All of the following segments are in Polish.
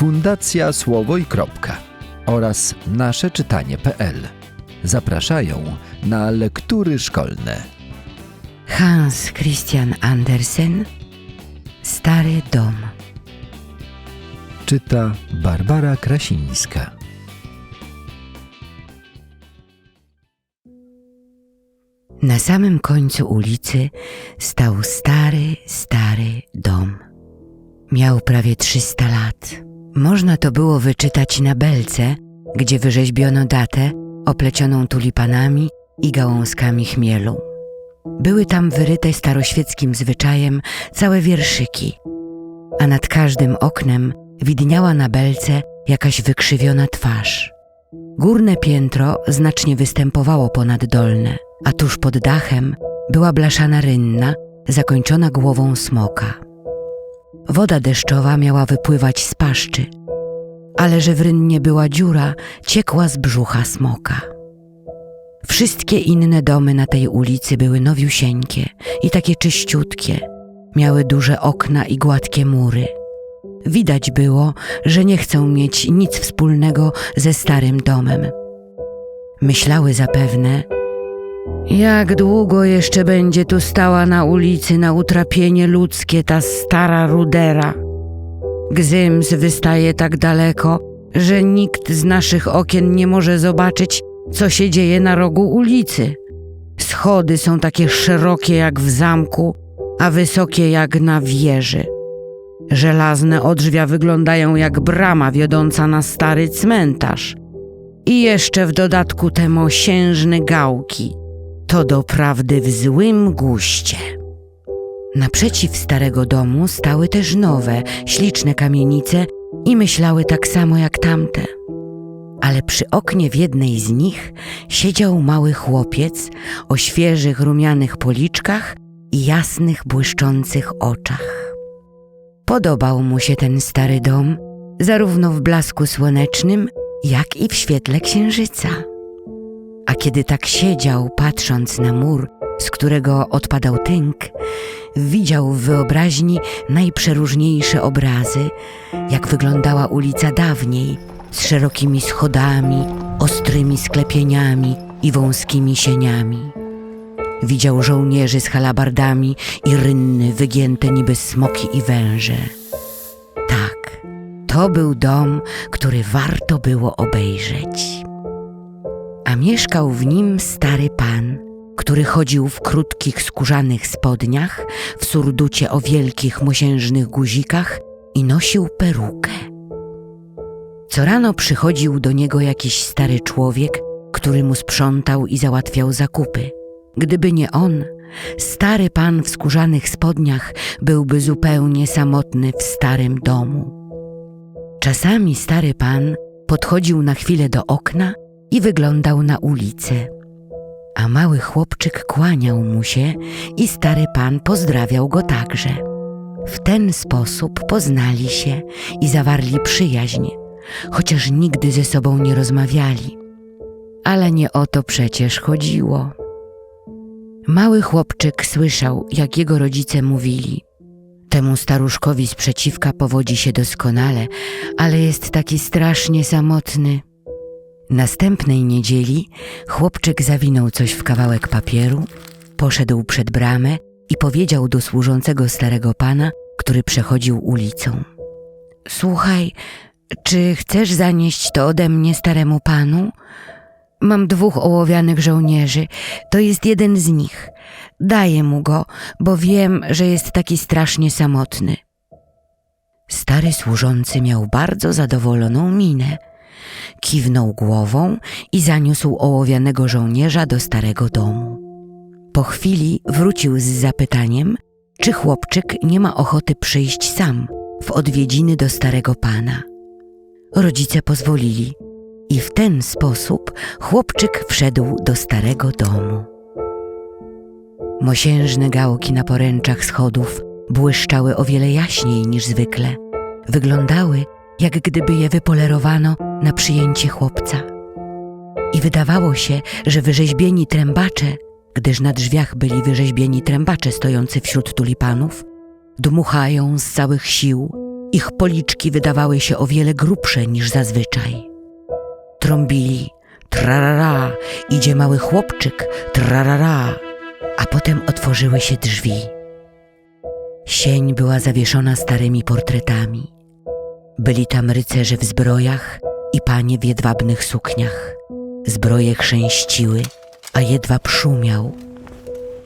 Fundacja Słowo i Kropka oraz nasze czytanie.pl zapraszają na lektury szkolne. Hans Christian Andersen Stary dom Czyta Barbara Krasińska. Na samym końcu ulicy stał stary, stary dom. Miał prawie 300 lat. Można to było wyczytać na belce, gdzie wyrzeźbiono datę oplecioną tulipanami i gałązkami chmielu. Były tam wyryte staroświeckim zwyczajem całe wierszyki, a nad każdym oknem widniała na belce jakaś wykrzywiona twarz. Górne piętro znacznie występowało ponad dolne, a tuż pod dachem była blaszana rynna zakończona głową smoka. Woda deszczowa miała wypływać z paszczy, ale że w rynnie była dziura, ciekła z brzucha smoka. Wszystkie inne domy na tej ulicy były nowiusieńkie i takie czyściutkie. Miały duże okna i gładkie mury. Widać było, że nie chcą mieć nic wspólnego ze starym domem. Myślały zapewne, jak długo jeszcze będzie tu stała na ulicy na utrapienie ludzkie ta stara rudera? Gzyms wystaje tak daleko, że nikt z naszych okien nie może zobaczyć, co się dzieje na rogu ulicy. Schody są takie szerokie jak w zamku, a wysokie jak na wieży. Żelazne odrzwia wyglądają jak brama wiodąca na stary cmentarz. I jeszcze w dodatku te mosiężne gałki. To doprawdy w złym guście. Naprzeciw starego domu stały też nowe, śliczne kamienice i myślały tak samo jak tamte. Ale przy oknie w jednej z nich siedział mały chłopiec o świeżych, rumianych policzkach i jasnych, błyszczących oczach. Podobał mu się ten stary dom, zarówno w blasku słonecznym, jak i w świetle księżyca. A kiedy tak siedział, patrząc na mur, z którego odpadał tynk, widział w wyobraźni najprzeróżniejsze obrazy, jak wyglądała ulica dawniej, z szerokimi schodami, ostrymi sklepieniami i wąskimi sieniami. Widział żołnierzy z halabardami i rynny wygięte niby smoki i węże. Tak, to był dom, który warto było obejrzeć. A mieszkał w nim stary pan, który chodził w krótkich skórzanych spodniach, w surducie o wielkich mosiężnych guzikach i nosił perukę. Co rano przychodził do niego jakiś stary człowiek, który mu sprzątał i załatwiał zakupy. Gdyby nie on, stary pan w skórzanych spodniach byłby zupełnie samotny w starym domu. Czasami stary pan podchodził na chwilę do okna i wyglądał na ulicę. A mały chłopczyk kłaniał mu się i stary pan pozdrawiał go także. W ten sposób poznali się i zawarli przyjaźń, chociaż nigdy ze sobą nie rozmawiali. Ale nie o to przecież chodziło. Mały chłopczyk słyszał, jak jego rodzice mówili: Temu staruszkowi sprzeciwka powodzi się doskonale, ale jest taki strasznie samotny. Następnej niedzieli chłopczyk zawinął coś w kawałek papieru, poszedł przed bramę i powiedział do służącego starego pana, który przechodził ulicą: Słuchaj, czy chcesz zanieść to ode mnie staremu panu? Mam dwóch ołowianych żołnierzy. To jest jeden z nich. Daję mu go, bo wiem, że jest taki strasznie samotny. Stary służący miał bardzo zadowoloną minę. Kiwnął głową i zaniósł ołowianego żołnierza do starego domu. Po chwili wrócił z zapytaniem, czy chłopczyk nie ma ochoty przyjść sam w odwiedziny do starego pana. Rodzice pozwolili i w ten sposób chłopczyk wszedł do starego domu. Mosiężne gałki na poręczach schodów błyszczały o wiele jaśniej niż zwykle. Wyglądały, jak gdyby je wypolerowano na przyjęcie chłopca. I wydawało się, że wyrzeźbieni trębacze, gdyż na drzwiach byli wyrzeźbieni trębacze stojący wśród tulipanów, dmuchają z całych sił Ich policzki wydawały się o wiele grubsze niż zazwyczaj. Trąbili trarara, idzie mały chłopczyk, trarara, a potem otworzyły się drzwi. Sień była zawieszona starymi portretami. Byli tam rycerze w zbrojach i panie w jedwabnych sukniach. Zbroje chrzęściły, a jedwab szumiał.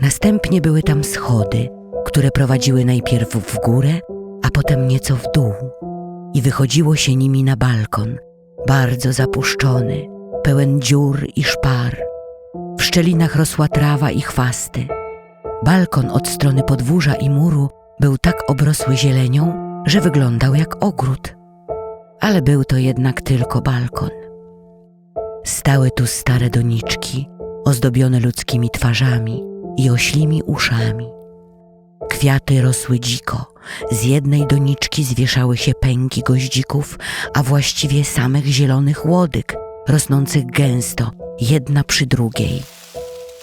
Następnie były tam schody, które prowadziły najpierw w górę, a potem nieco w dół. I wychodziło się nimi na balkon, bardzo zapuszczony, pełen dziur i szpar. W szczelinach rosła trawa i chwasty. Balkon od strony podwórza i muru był tak obrosły zielenią, że wyglądał jak ogród. Ale był to jednak tylko balkon. Stały tu stare doniczki, ozdobione ludzkimi twarzami i oślimi uszami. Kwiaty rosły dziko. Z jednej doniczki zwieszały się pęki goździków, a właściwie samych zielonych łodyg, rosnących gęsto, jedna przy drugiej.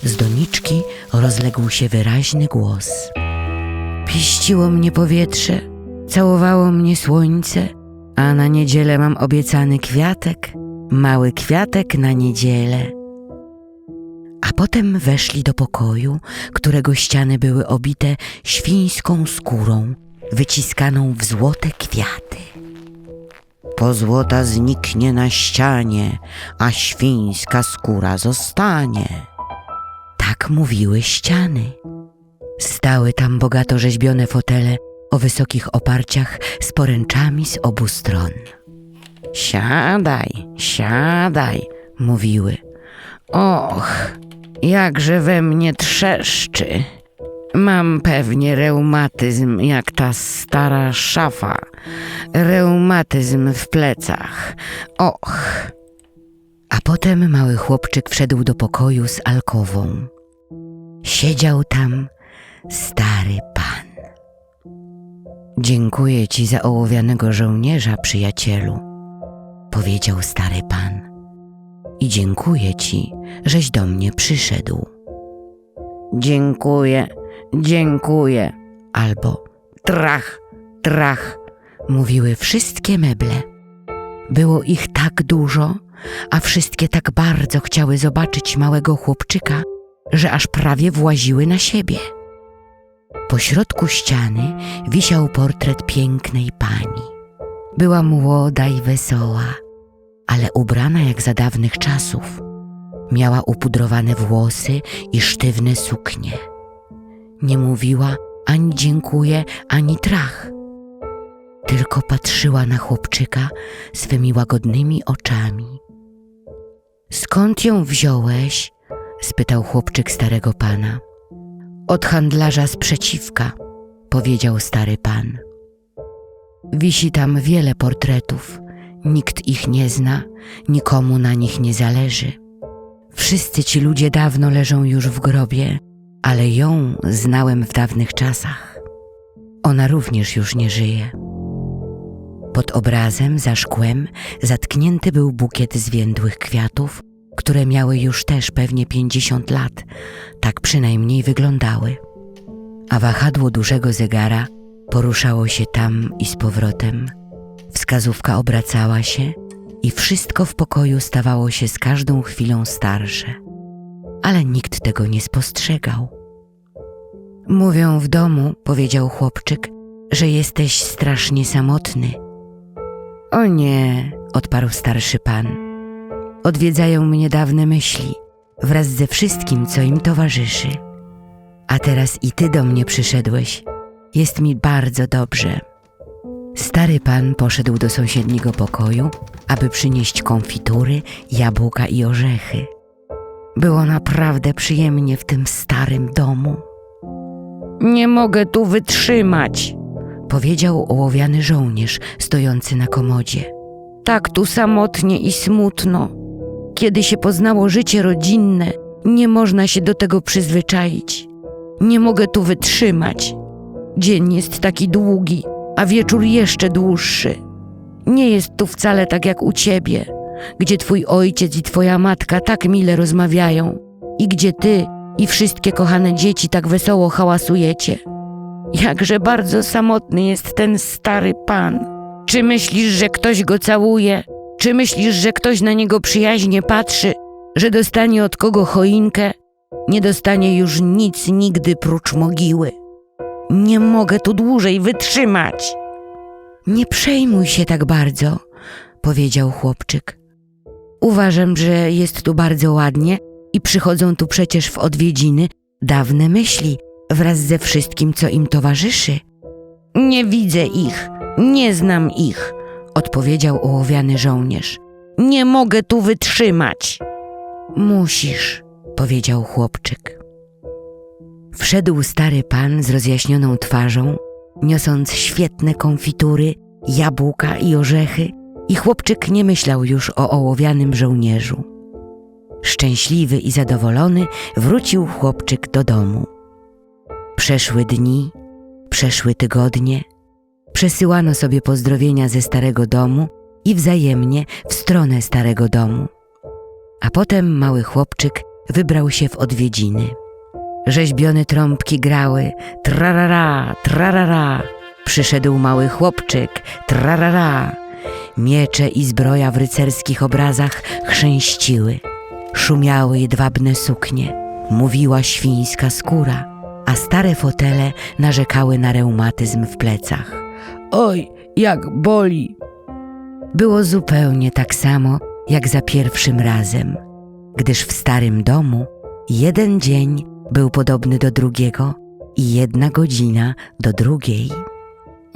Z doniczki rozległ się wyraźny głos. Piściło mnie powietrze, całowało mnie słońce, a na niedzielę mam obiecany kwiatek, mały kwiatek na niedzielę. A potem weszli do pokoju, którego ściany były obite świńską skórą, wyciskaną w złote kwiaty. Pozłota zniknie na ścianie, a świńska skóra zostanie. Tak mówiły ściany. Stały tam bogato rzeźbione fotele o wysokich oparciach z poręczami z obu stron. Siadaj, siadaj, mówiły. Och, jakże we mnie trzeszczy. Mam pewnie reumatyzm jak ta stara szafa. Reumatyzm w plecach. Och. A potem mały chłopczyk wszedł do pokoju z alkową. Siedział tam stary. Dziękuję ci za ołowianego żołnierza, przyjacielu, powiedział stary pan. I dziękuję ci, żeś do mnie przyszedł. Dziękuję, dziękuję. Albo trach, trach, mówiły wszystkie meble. Było ich tak dużo, a wszystkie tak bardzo chciały zobaczyć małego chłopczyka, że aż prawie właziły na siebie. Po środku ściany wisiał portret pięknej pani. Była młoda i wesoła, ale ubrana jak za dawnych czasów. Miała upudrowane włosy i sztywne suknie. Nie mówiła ani dziękuję, ani trach. Tylko patrzyła na chłopczyka swymi łagodnymi oczami. Skąd ją wziąłeś? spytał chłopczyk starego pana. Od handlarza sprzeciwka, powiedział stary pan. Wisi tam wiele portretów. Nikt ich nie zna, nikomu na nich nie zależy. Wszyscy ci ludzie dawno leżą już w grobie, ale ją znałem w dawnych czasach. Ona również już nie żyje. Pod obrazem, za szkłem, zatknięty był bukiet zwiędłych kwiatów, które miały już też pewnie pięćdziesiąt lat, tak przynajmniej wyglądały. A wahadło dużego zegara poruszało się tam i z powrotem. Wskazówka obracała się i wszystko w pokoju stawało się z każdą chwilą starsze. Ale nikt tego nie spostrzegał. Mówią w domu, powiedział chłopczyk, że jesteś strasznie samotny. O nie, odparł starszy pan. Odwiedzają mnie dawne myśli, wraz ze wszystkim, co im towarzyszy. A teraz i ty do mnie przyszedłeś. Jest mi bardzo dobrze. Stary pan poszedł do sąsiedniego pokoju, aby przynieść konfitury, jabłka i orzechy. Było naprawdę przyjemnie w tym starym domu. Nie mogę tu wytrzymać, powiedział ołowiany żołnierz stojący na komodzie. Tak tu samotnie i smutno. Kiedy się poznało życie rodzinne, nie można się do tego przyzwyczaić. Nie mogę tu wytrzymać. Dzień jest taki długi, a wieczór jeszcze dłuższy. Nie jest tu wcale tak jak u ciebie, gdzie twój ojciec i twoja matka tak mile rozmawiają i gdzie ty i wszystkie kochane dzieci tak wesoło hałasujecie. Jakże bardzo samotny jest ten stary pan. Czy myślisz, że ktoś go całuje? Czy myślisz, że ktoś na niego przyjaźnie patrzy, że dostanie od kogo choinkę? Nie dostanie już nic nigdy prócz mogiły. Nie mogę tu dłużej wytrzymać. Nie przejmuj się tak bardzo, powiedział chłopczyk. Uważam, że jest tu bardzo ładnie i przychodzą tu przecież w odwiedziny dawne myśli wraz ze wszystkim, co im towarzyszy. Nie widzę ich, nie znam ich, odpowiedział ołowiany żołnierz. Nie mogę tu wytrzymać. Musisz, powiedział chłopczyk. Wszedł stary pan z rozjaśnioną twarzą, niosąc świetne konfitury, jabłka i orzechy, i chłopczyk nie myślał już o ołowianym żołnierzu. Szczęśliwy i zadowolony wrócił chłopczyk do domu. Przeszły dni, przeszły tygodnie, przesyłano sobie pozdrowienia ze starego domu i wzajemnie w stronę starego domu. A potem mały chłopczyk wybrał się w odwiedziny. Rzeźbione trąbki grały trarara, trarara. Przyszedł mały chłopczyk, trarara. Miecze i zbroja w rycerskich obrazach chrzęściły. Szumiały jedwabne suknie, mówiła świńska skóra, a stare fotele narzekały na reumatyzm w plecach. Oj, jak boli! Było zupełnie tak samo jak za pierwszym razem, gdyż w starym domu jeden dzień był podobny do drugiego i jedna godzina do drugiej.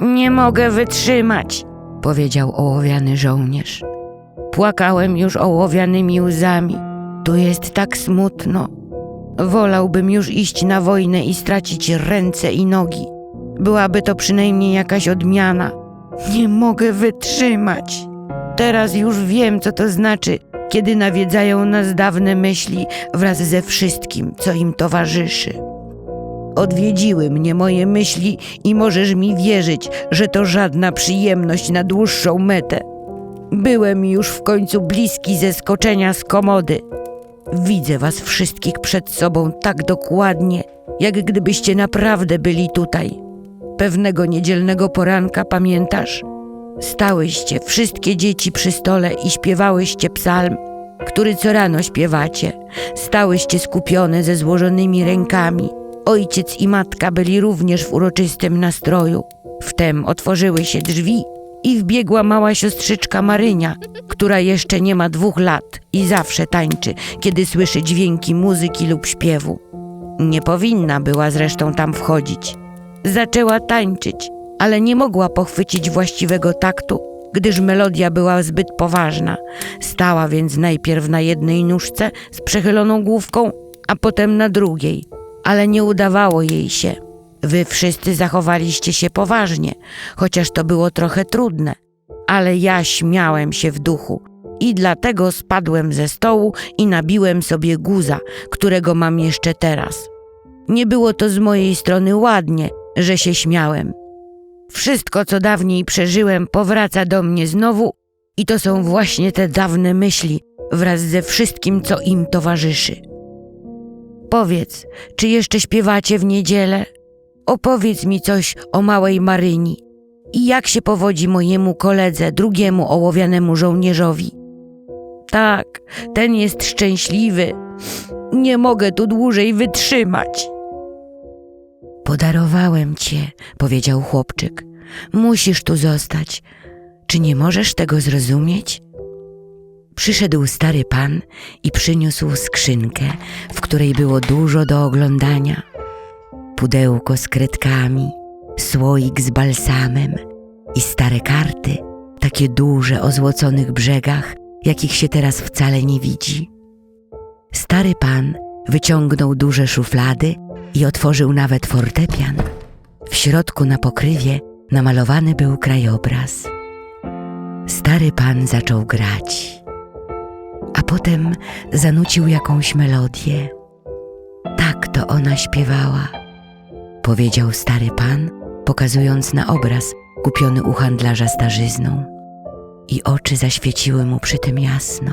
Nie mogę wytrzymać, powiedział ołowiany żołnierz. Płakałem już ołowianymi łzami. Tu jest tak smutno. Wolałbym już iść na wojnę i stracić ręce i nogi. Byłaby to przynajmniej jakaś odmiana. Nie mogę wytrzymać. Teraz już wiem, co to znaczy, kiedy nawiedzają nas dawne myśli wraz ze wszystkim, co im towarzyszy. Odwiedziły mnie moje myśli i możesz mi wierzyć, że to żadna przyjemność na dłuższą metę. Byłem już w końcu bliski zeskoczenia z komody. Widzę was wszystkich przed sobą tak dokładnie, jak gdybyście naprawdę byli tutaj. Pewnego niedzielnego poranka pamiętasz? Stałyście wszystkie dzieci przy stole i śpiewałyście psalm, który co rano śpiewacie. Stałyście skupione ze złożonymi rękami. Ojciec i matka byli również w uroczystym nastroju. Wtem otworzyły się drzwi i wbiegła mała siostrzyczka Marynia, która jeszcze nie ma dwóch lat i zawsze tańczy, kiedy słyszy dźwięki muzyki lub śpiewu. Nie powinna była zresztą tam wchodzić. Zaczęła tańczyć, ale nie mogła pochwycić właściwego taktu, gdyż melodia była zbyt poważna. Stała więc najpierw na jednej nóżce z przechyloną główką, a potem na drugiej, ale nie udawało jej się. Wy wszyscy zachowaliście się poważnie, chociaż to było trochę trudne, ale ja śmiałem się w duchu i dlatego spadłem ze stołu i nabiłem sobie guza, którego mam jeszcze teraz. Nie było to z mojej strony ładnie, że się śmiałem. Wszystko, co dawniej przeżyłem, powraca do mnie znowu i to są właśnie te dawne myśli wraz ze wszystkim, co im towarzyszy. Powiedz, czy jeszcze śpiewacie w niedzielę? Opowiedz mi coś o małej Maryni i jak się powodzi mojemu koledze, drugiemu ołowianemu żołnierzowi. Tak, ten jest szczęśliwy. Nie mogę tu dłużej wytrzymać. Podarowałem cię, powiedział chłopczyk. Musisz tu zostać. Czy nie możesz tego zrozumieć? Przyszedł stary pan i przyniósł skrzynkę, w której było dużo do oglądania. Pudełko z kredkami, słoik z balsamem i stare karty, takie duże o złoconych brzegach, jakich się teraz wcale nie widzi. Stary pan wyciągnął duże szuflady i otworzył nawet fortepian. W środku na pokrywie namalowany był krajobraz. Stary pan zaczął grać, a potem zanucił jakąś melodię. Tak to ona śpiewała, powiedział stary pan, pokazując na obraz kupiony u handlarza starzyzną. I oczy zaświeciły mu przy tym jasno.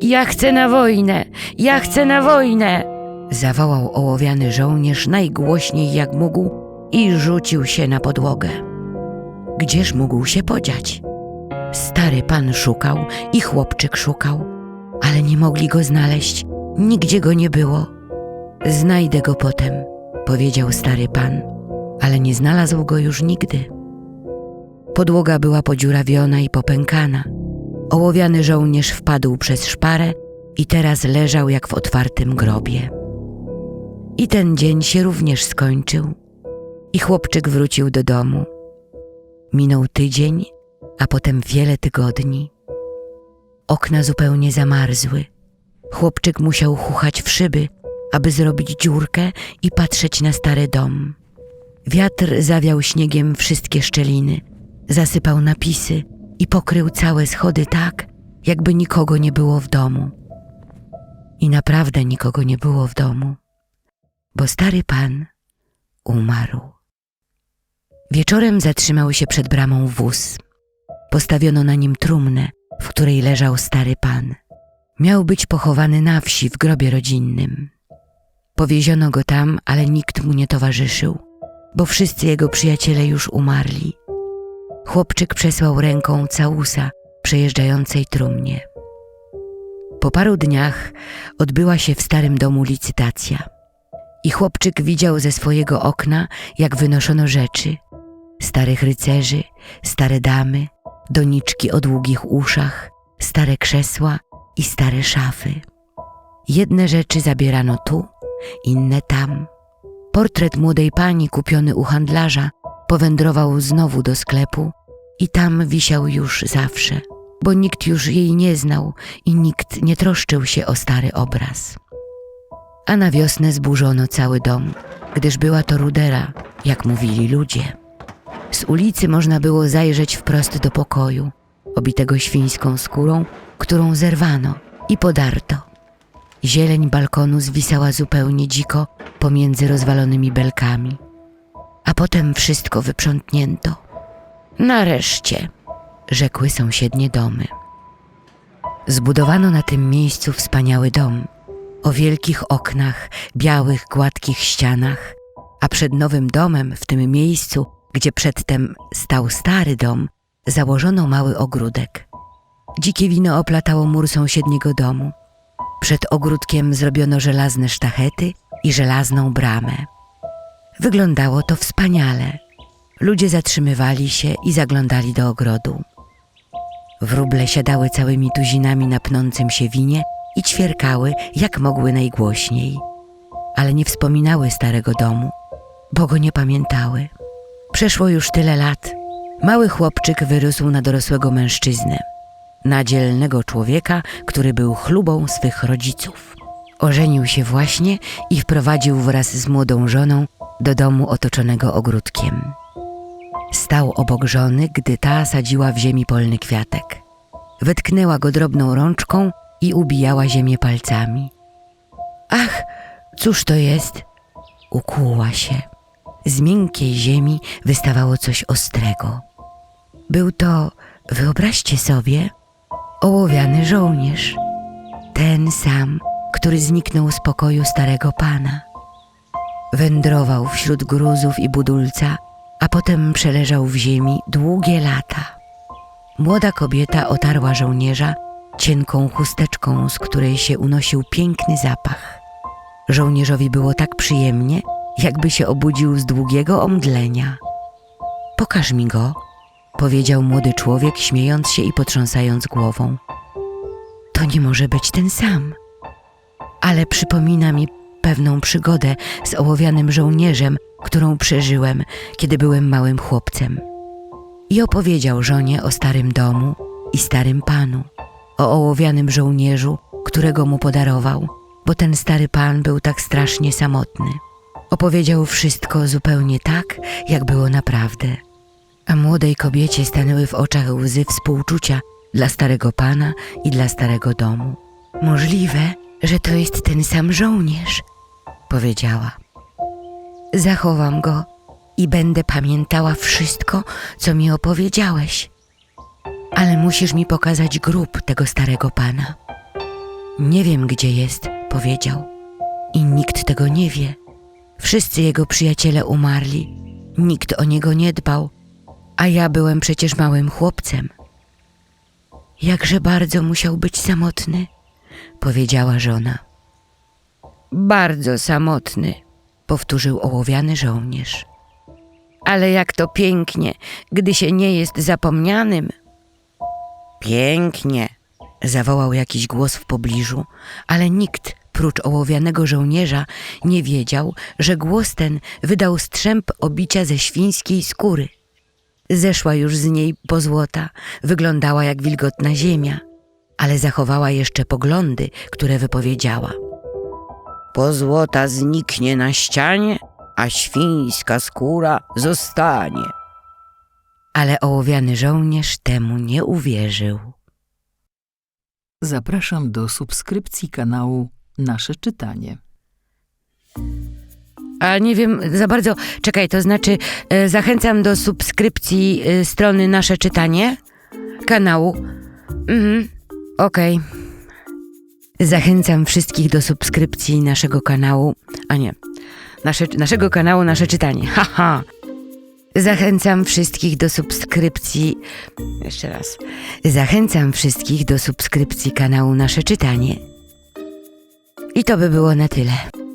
Ja chcę na wojnę! Ja chcę na wojnę! Zawołał ołowiany żołnierz najgłośniej jak mógł i rzucił się na podłogę. Gdzież mógł się podziać? Stary pan szukał i chłopczyk szukał, ale nie mogli go znaleźć, nigdzie go nie było. Znajdę go potem, powiedział stary pan, ale nie znalazł go już nigdy. Podłoga była podziurawiona i popękana. Ołowiany żołnierz wpadł przez szparę i teraz leżał jak w otwartym grobie. I ten dzień się również skończył, i chłopczyk wrócił do domu. Minął tydzień, a potem wiele tygodni. Okna zupełnie zamarzły. Chłopczyk musiał chuchać w szyby, aby zrobić dziurkę i patrzeć na stary dom. Wiatr zawiał śniegiem wszystkie szczeliny, zasypał napisy i pokrył całe schody tak, jakby nikogo nie było w domu. I naprawdę nikogo nie było w domu, bo stary pan umarł. Wieczorem zatrzymał się przed bramą wóz. Postawiono na nim trumnę, w której leżał stary pan. Miał być pochowany na wsi w grobie rodzinnym. Powieziono go tam, ale nikt mu nie towarzyszył, bo wszyscy jego przyjaciele już umarli. Chłopczyk przesłał ręką całusa przejeżdżającej trumnie. Po paru dniach odbyła się w starym domu licytacja. I chłopczyk widział ze swojego okna, jak wynoszono rzeczy: starych rycerzy, stare damy, doniczki o długich uszach, stare krzesła i stare szafy. Jedne rzeczy zabierano tu, inne tam. Portret młodej pani kupiony u handlarza powędrował znowu do sklepu i tam wisiał już zawsze, bo nikt już jej nie znał i nikt nie troszczył się o stary obraz. A na wiosnę zburzono cały dom, gdyż była to rudera, jak mówili ludzie. Z ulicy można było zajrzeć wprost do pokoju, obitego świńską skórą, którą zerwano i podarto. Zieleń balkonu zwisała zupełnie dziko pomiędzy rozwalonymi belkami. A potem wszystko wyprzątnięto. Nareszcie, rzekły sąsiednie domy. Zbudowano na tym miejscu wspaniały dom o wielkich oknach, białych, gładkich ścianach, a przed nowym domem, w tym miejscu, gdzie przedtem stał stary dom, założono mały ogródek. Dzikie wino oplatało mur sąsiedniego domu. Przed ogródkiem zrobiono żelazne sztachety i żelazną bramę. Wyglądało to wspaniale. Ludzie zatrzymywali się i zaglądali do ogrodu. Wróble siadały całymi tuzinami na pnącym się winie i ćwierkały, jak mogły najgłośniej. Ale nie wspominały starego domu, bo go nie pamiętały. Przeszło już tyle lat. Mały chłopczyk wyrósł na dorosłego mężczyznę, na dzielnego człowieka, który był chlubą swych rodziców. Ożenił się właśnie i wprowadził wraz z młodą żoną do domu otoczonego ogródkiem. Stał obok żony, gdy ta sadziła w ziemi polny kwiatek. Wytknęła go drobną rączką i ubijała ziemię palcami. Ach, cóż to jest? Ukłuła się. Z miękkiej ziemi wystawało coś ostrego. Był to, wyobraźcie sobie, ołowiany żołnierz. Ten sam, który zniknął z pokoju starego pana. Wędrował wśród gruzów i budulca, a potem przeleżał w ziemi długie lata. Młoda kobieta otarła żołnierza cienką chusteczką, z której się unosił piękny zapach. Żołnierzowi było tak przyjemnie, jakby się obudził z długiego omdlenia. Pokaż mi go, powiedział młody człowiek, śmiejąc się i potrząsając głową. To nie może być ten sam. Ale przypomina mi pewną przygodę z ołowianym żołnierzem, którą przeżyłem, kiedy byłem małym chłopcem. I opowiedział żonie o starym domu i starym panu, o ołowianym żołnierzu, którego mu podarował, bo ten stary pan był tak strasznie samotny. Opowiedział wszystko zupełnie tak, jak było naprawdę. A młodej kobiecie stanęły w oczach łzy współczucia dla starego pana i dla starego domu. Możliwe, że to jest ten sam żołnierz, powiedziała. Zachowam go i będę pamiętała wszystko, co mi opowiedziałeś. Ale musisz mi pokazać grób tego starego pana. Nie wiem, gdzie jest, powiedział. I nikt tego nie wie. Wszyscy jego przyjaciele umarli. Nikt o niego nie dbał, a ja byłem przecież małym chłopcem. Jakże bardzo musiał być samotny, powiedziała żona. Bardzo samotny, powtórzył ołowiany żołnierz. Ale jak to pięknie, gdy się nie jest zapomnianym. Pięknie, zawołał jakiś głos w pobliżu, ale nikt prócz ołowianego żołnierza nie wiedział, że głos ten wydał strzęp obicia ze świńskiej skóry. Zeszła już z niej pozłota, wyglądała jak wilgotna ziemia, ale zachowała jeszcze poglądy, które wypowiedziała. Pozłota zniknie na ścianie, a świńska skóra zostanie. Ale ołowiany żołnierz temu nie uwierzył. Zapraszam do subskrypcji kanału Nasze Czytanie. A nie wiem za bardzo. Czekaj, to znaczy e, zachęcam do subskrypcji e, strony Nasze Czytanie kanału. Mhm, okej. Zachęcam wszystkich do subskrypcji naszego kanału. A nie, nasze, naszego kanału Nasze Czytanie. Haha. Zachęcam wszystkich do subskrypcji. Jeszcze raz. Zachęcam wszystkich do subskrypcji kanału Nasze Czytanie. I to by było na tyle.